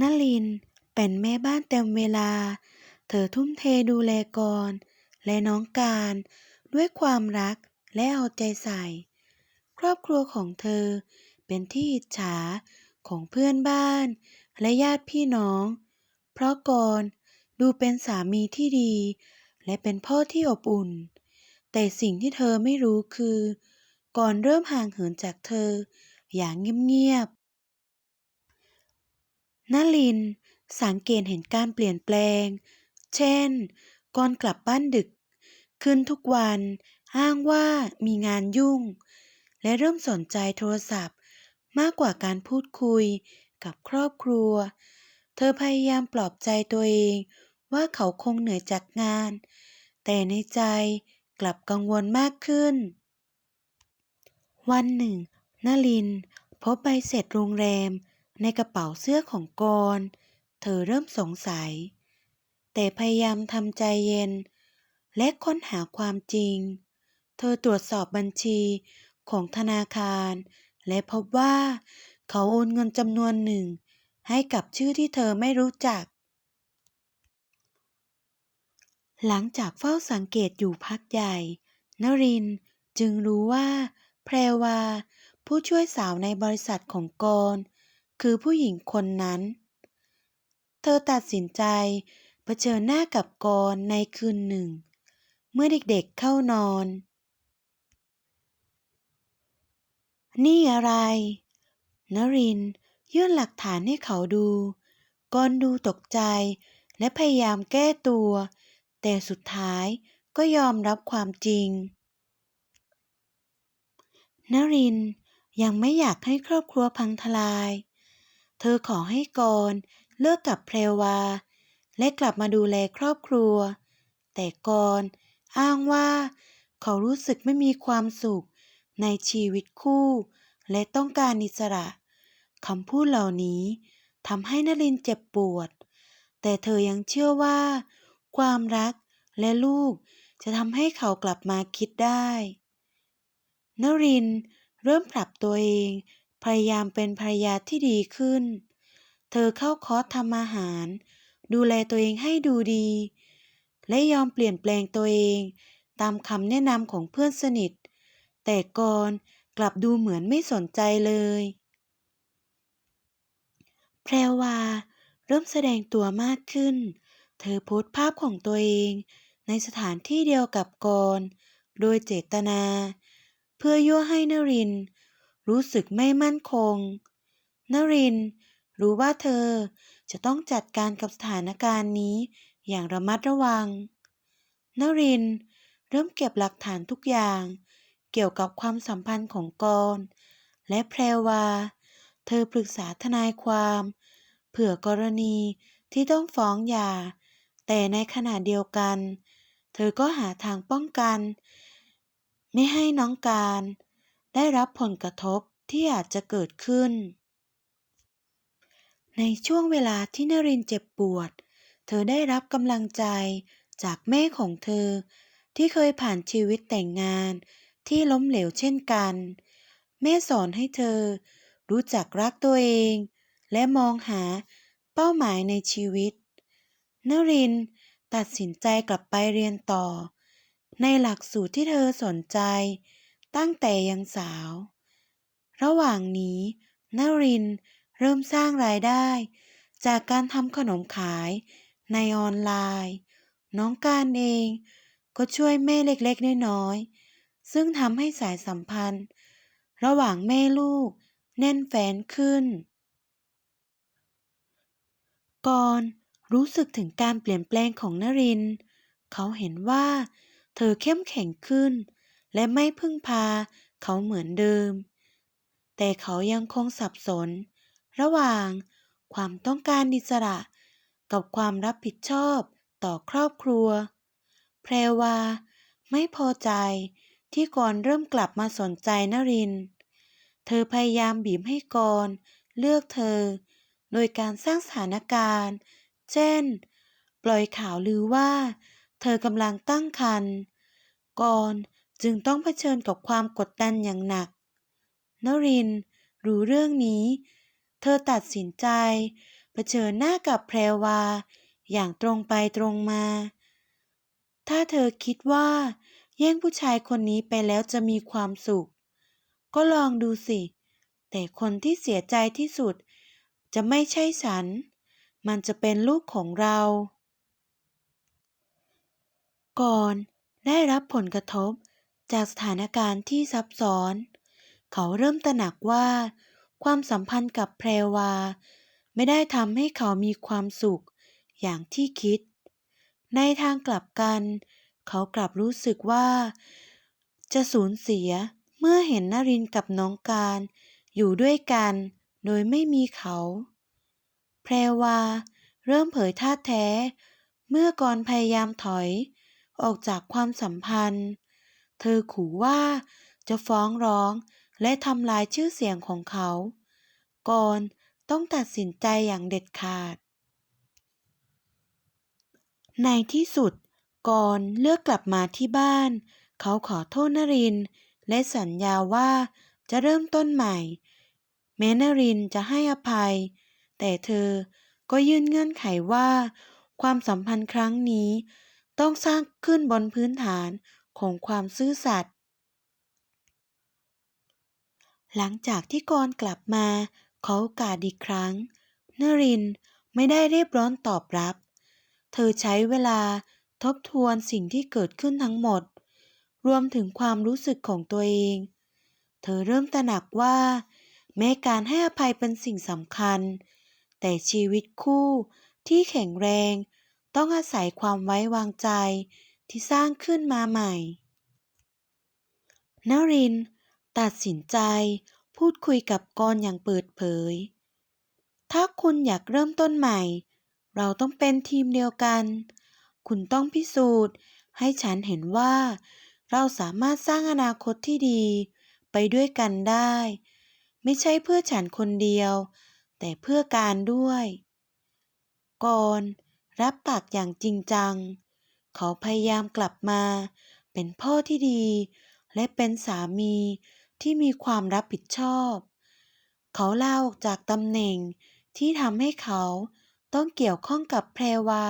นลิน เป็นแม่บ้านเต็มเวลา เธอทุ่มเทดูแลกรและน้องการ ด้วยความรักและเอาใจใส่ ครอบครัวของเธอเป็นที่อิจฉาของเพื่อนบ้าน และญาติพี่น้อง เพราะกรดูเป็นสามีที่ดี และเป็นพ่อที่อบอุ่น แต่สิ่งที่เธอไม่รู้คือ ก่อนเริ่มห่างเหินจากเธออย่างเงียบ นลิน สังเกตเห็นการเปลี่ยนแปลง เช่น ก่อนกลับบ้านดึก ขึ้นทุกวันอ้างว่ามีงานยุ่ง และเริ่มสนใจโทรศัพท์ มากกว่าการพูดคุยกับครอบครัว เธอพยายามปลอบใจตัวเองว่าเขาคงเหนื่อยจากงาน แต่ในใจกลับกังวลมากขึ้น วันหนึ่งนลินพบใบเสร็จโรงแรม ในกระเป๋าเสื้อของกร เธอเริ่มสงสัย แต่พยายามทำใจเย็น และค้นหาความจริง เธอตรวจสอบบัญชีของธนาคาร และพบว่าเขาโอนเงินจำนวนหนึ่ง ให้กับชื่อที่เธอไม่รู้จัก หลังจากเฝ้าสังเกตอยู่พักใหญ่ นรินจึงรู้ว่า แพรวา ผู้ช่วยสาวในบริษัทของกร คือผู้หญิงคนนั้น เธอตัดสินใจเผชิญหน้ากับกรณ์ในคืนหนึ่ง เมื่อเด็กๆเข้านอน นี่อะไร นรินยื่นหลักฐานให้เขาดูกรณ์ดูตกใจและพยายามแก้ตัว แต่สุดท้ายก็ยอมรับความจริง นรินยังไม่อยากให้ครอบครัวพังทลาย เธอขอให้กรณ์เลิกกับแพรวา และกลับมาดูแลครอบครัว แต่กรณ์อ้างว่า เขารู้สึกไม่มีความสุขในชีวิตคู่ และต้องการอิสระคำพูดเหล่านี้ทำให้นรินเจ็บปวด แต่เธอยังเชื่อว่า ความรักและลูกจะทำให้เขากลับมาคิดได้นรินเริ่มปรับตัวเอง พยายามเป็นภรรยาที่ดีขึ้น เธอเข้าคอร์สทำอาหาร ดูแลตัวเองให้ดูดี และยอมเปลี่ยนแปลงตัวเอง ตามคำแนะนำของเพื่อนสนิท แต่กรณ์กลับดูเหมือนไม่สนใจเลย แพรวาเริ่มแสดงตัวมากขึ้น เธอโพสต์ภาพของตัวเองในสถานที่เดียวกับกร โดยเจตนา เพื่อยั่วให้นริน รู้สึกไม่มั่นคง นรินทรู้ว่าเธอจะต้องจัดการกับสถานการณ์นี้อย่างระมัดระวัง นรินทร์เริ่มเก็บหลักฐานทุกอย่าง เกี่ยวกับความสัมพันธ์ของกรและแพรวา เธอปรึกษาทนายความ เผื่อกรณีที่ต้องฟ้องหย่า แต่ในขณะเดียวกัน เธอก็หาทางป้องกัน ไม่ให้น้องการ ได้รับผลกระทบที่อาจจะเกิดขึ้น ในช่วงเวลาที่นรินเจ็บปวด เธอได้รับกำลังใจจากแม่ของเธอ ที่เคยผ่านชีวิตแต่งงานที่ล้มเหลวเช่นกัน แม่สอนให้เธอ รู้จักรักตัวเอง และมองหาเป้าหมายในชีวิต นรินตัดสินใจกลับไปเรียนต่อ ในหลักสูตรที่เธอสนใจ ตั้งแต่ยังสาว ระหว่างนี้นรินเริ่มสร้างรายได้ จากการทำขนมขายในออนไลน์ น้องการเองก็ช่วยแม่เล็กๆน้อยๆซึ่งทำให้สายสัมพันธ์ ระหว่างแม่ลูกแน่นแฟ้นขึ้นกรณ์รู้สึกถึงการเปลี่ยนแปลงของนริน เขาเห็นว่าเธอเข้มแข็งขึ้น และไม่พึ่งพาเขาเหมือนเดิม แต่เขายังคงสับสน ระหว่างความต้องการอิสระ กับความรับผิดชอบต่อครอบครัว แพรวาไม่พอใจที่กรเริ่มกลับมาสนใจนริน เธอพยายามบีบให้กรเลือกเธอ โดยการสร้างสถานการณ์ เช่น ปล่อยข่าวลือว่า เธอกำลังตั้งครรภ์กร จึงต้องเผชิญกับความกดดันอย่างหนัก นรินร์รู้เรื่องนี้ เธอตัดสินใจเผชิญหน้ากับแพรวา อย่างตรงไปตรงมา ถ้าเธอคิดว่า แย่งผู้ชายคนนี้ไปแล้วจะมีความสุข ก็ลองดูสิ แต่คนที่เสียใจที่สุด จะไม่ใช่ฉัน มันจะเป็นลูกของเรา ก่อนได้รับผลกระทบ จากสถานการณ์ที่ซับซ้อน เขาเริ่มตระหนักว่า ความสัมพันธ์กับแพรวา ไม่ได้ทำให้เขามีความสุขอย่างที่คิด ในทางกลับกัน เขากลับรู้สึกว่า จะสูญเสียเมื่อเห็นนรินกับน้องการ อยู่ด้วยกัน โดยไม่มีเขา แพรวา เริ่มเผยท่าแท้ เมื่อกรพยายามถอย ออกจากความสัมพันธ์ เธอขู่ว่าจะฟ้องร้องและทำลายชื่อเสียงของเขา ก่อนต้องตัดสินใจอย่างเด็ดขาด ในที่สุดก่อนเลือกกลับมาที่บ้าน เขาขอโทษนริน และสัญญาว่าจะเริ่มต้นใหม่ แม้นรินจะให้อภัย แต่เธอก็ยื่นเงื่อนไขว่า ความสัมพันธ์ครั้งนี้ต้องสร้างขึ้นบนพื้นฐาน ของความซื่อสัตย์หลังจากที่กรกลับมาขอโอกาสอีกครั้งนรินทร์ไม่ได้เรียบร้อนตอบรับ เธอใช้เวลาทบทวนสิ่งที่เกิดขึ้นทั้งหมด รวมถึงความรู้สึกของตัวเอง เธอเริ่มตระหนักว่า แม้การให้อภัยเป็นสิ่งสำคัญ แต่ชีวิตคู่ที่แข็งแรง ต้องอาศัยความไว้วางใจ ที่สร้างขึ้นมาใหม่ นรินทร์ตัดสินใจพูดคุยกับกรอย่างเปิดเผย ถ้าคุณอยากเริ่มต้นใหม่ เราต้องเป็นทีมเดียวกัน คุณต้องพิสูจน์ให้ฉันเห็นว่า เราสามารถสร้างอนาคตที่ดี ไปด้วยกันได้ ไม่ใช่เพื่อฉันคนเดียว แต่เพื่อการด้วยก่อนรับปากอย่างจริงจัง เขาพยายามกลับมา เป็นพ่อที่ดี และเป็นสามีที่มีความรับผิดชอบ เขาลาออกจากตำแหน่งที่ทำให้เขาต้องเกี่ยวข้องกับแพรวา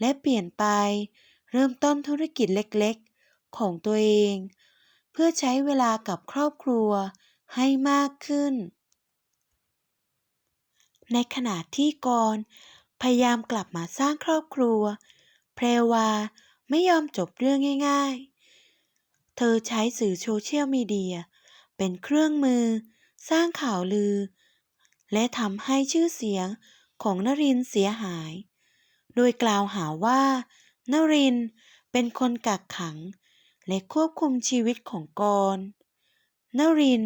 และเปลี่ยนไปเริ่มต้นธุรกิจเล็กๆ ของตัวเอง เพื่อใช้เวลากับครอบครัวให้มากขึ้น ในขณะที่กรพยายามกลับมาสร้างครอบครัว แพรวาไม่ยอมจบเรื่องง่ายๆ เธอใช้สื่อโซเชียลมีเดียเป็นเครื่องมือ สร้างข่าวลือ และทำให้ชื่อเสียงของนรินเสียหาย โดยกล่าวหาว่านรินเป็นคนกักขัง และควบคุมชีวิตของกรนริน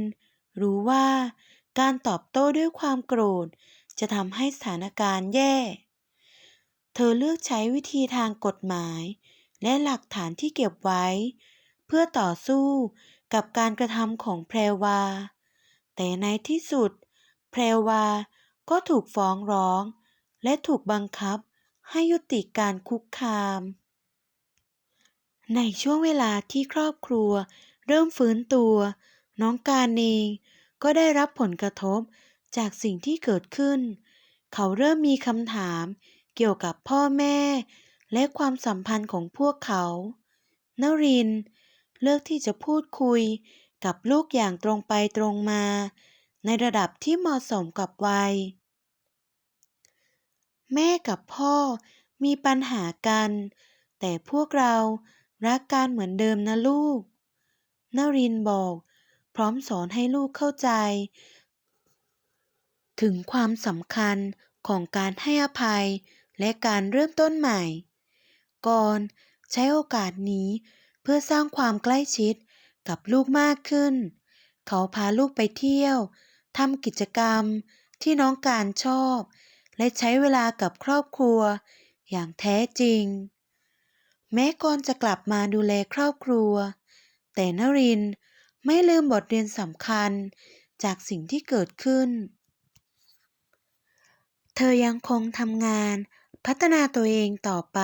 รู้ว่าการตอบโต้ด้วยความโกรธจะทำให้สถานการณ์แย่ เธอเลือกใช้วิธีทางกฎหมาย และหลักฐานที่เก็บไว้ เพื่อต่อสู้กับการกระทำของแพรวา แต่ในที่สุด แพรวาก็ถูกฟ้องร้อง และถูกบังคับให้ยุติการคุกคาม ในช่วงเวลาที่ครอบครัวเริ่มฟื้นตัว น้องการเองก็ได้รับผลกระทบจากสิ่งที่เกิดขึ้น เขาเริ่มมีคำถาม เกี่ยวกับพ่อแม่ และความสัมพันธ์ของพวกเขานรินเลือกที่จะพูดคุยกับลูกอย่างตรงไปตรงมา ในระดับที่เหมาะสมกับวัย แม่กับพ่อมีปัญหากัน แต่พวกเรารักกันเหมือนเดิมนะลูกนรินบอก พร้อมสอนให้ลูกเข้าใจ ถึงความสำคัญของการให้อภัย และการเริ่มต้นใหม่ ก่อนใช้โอกาสนี้เพื่อสร้างความใกล้ชิดกับลูกมากขึ้น เขาพาลูกไปเที่ยวทำกิจกรรมที่น้องการชอบ และใช้เวลากับครอบครัวอย่างแท้จริง แม้ก่อนจะกลับมาดูแลครอบครัว แต่นรินไม่ลืมบทเรียนสำคัญจากสิ่งที่เกิดขึ้น เธอยังคงทำงาน พัฒนาตัวเองต่อไป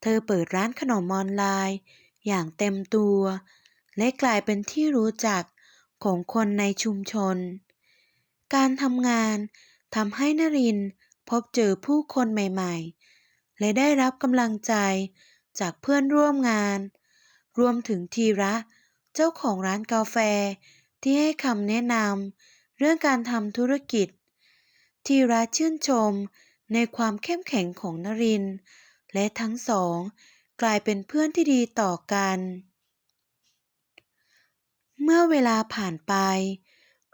เธอเปิดร้านขนมออนไลน์ อย่างเต็มตัว และกลายเป็นที่รู้จักของคนในชุมชน การทำงานทำให้นรินพบเจอผู้คนใหม่ๆ และได้รับกำลังใจจากเพื่อนร่วมงาน รวมถึงทีระเจ้าของร้านกาแฟที่ให้คำแนะนำเรื่องการทำธุรกิจ ทีระชื่นชม ในความเข้มแข็งของนริน และทั้งสอง กลายเป็นเพื่อนที่ดีต่อกัน เมื่อเวลาผ่านไป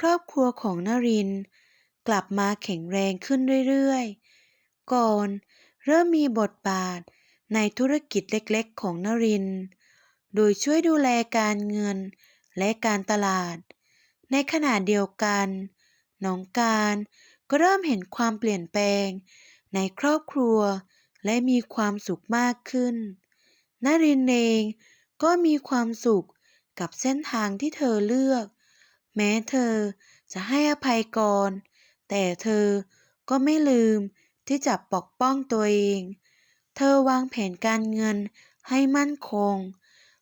ครอบครัวของนริน กลับมาแข็งแรงขึ้นเรื่อยๆ ก่อนเริ่มมีบทบาทในธุรกิจเล็กๆ ของนริน โดยช่วยดูแลการเงินและการตลาด ในขณะเดียวกัน น้องการ ก็เริ่มเห็นความเปลี่ยนแปลง ในครอบครัว และมีความสุขมากขึ้นนรินเองก็มีความสุขกับเส้นทางที่เธอเลือก แม้เธอจะให้อภัยก่อน แต่เธอก็ไม่ลืมที่จะปกป้องตัวเอง เธอวางแผนการเงินให้มั่นคง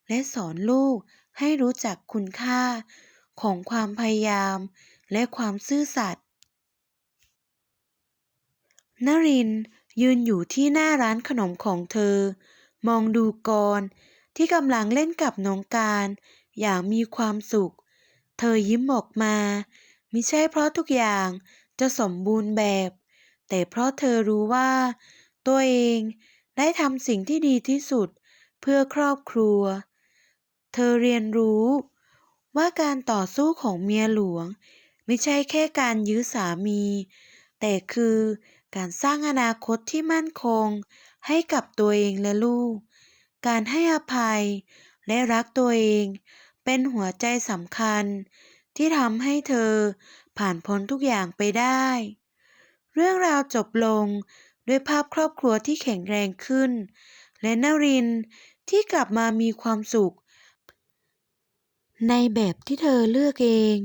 และสอนลูกให้รู้จักคุณค่าของความพยายามและความซื่อสัตย์ นรินยืนอยู่ที่หน้าร้านขนมของเธอ มองดูกรที่กำลังเล่นกับน้องการอย่างมีความสุข เธอยิ้มออกมา ไมิใช่เพราะทุกอย่างจะสมบูรณ์แบบ แต่เพราะเธอรู้ว่า ตัวเองได้ทำสิ่งที่ดีที่สุดเพื่อครอบครัว เธอเรียนรู้ว่าการต่อสู้ของเมียหลวง ไม่ใช่แค่การยื้อสามี แต่คือ การสร้างอนาคตที่มั่นคง ให้กับตัวเองและลูก การให้อภัย และรักตัวเอง เป็นหัวใจสำคัญ ที่ทำให้เธอผ่านพ้นทุกอย่างไปได้ เรื่องราวจบลงด้วยภาพครอบครัวที่แข็งแรงขึ้น และนรินที่กลับมามีความสุข ในแบบที่เธอเลือกเอง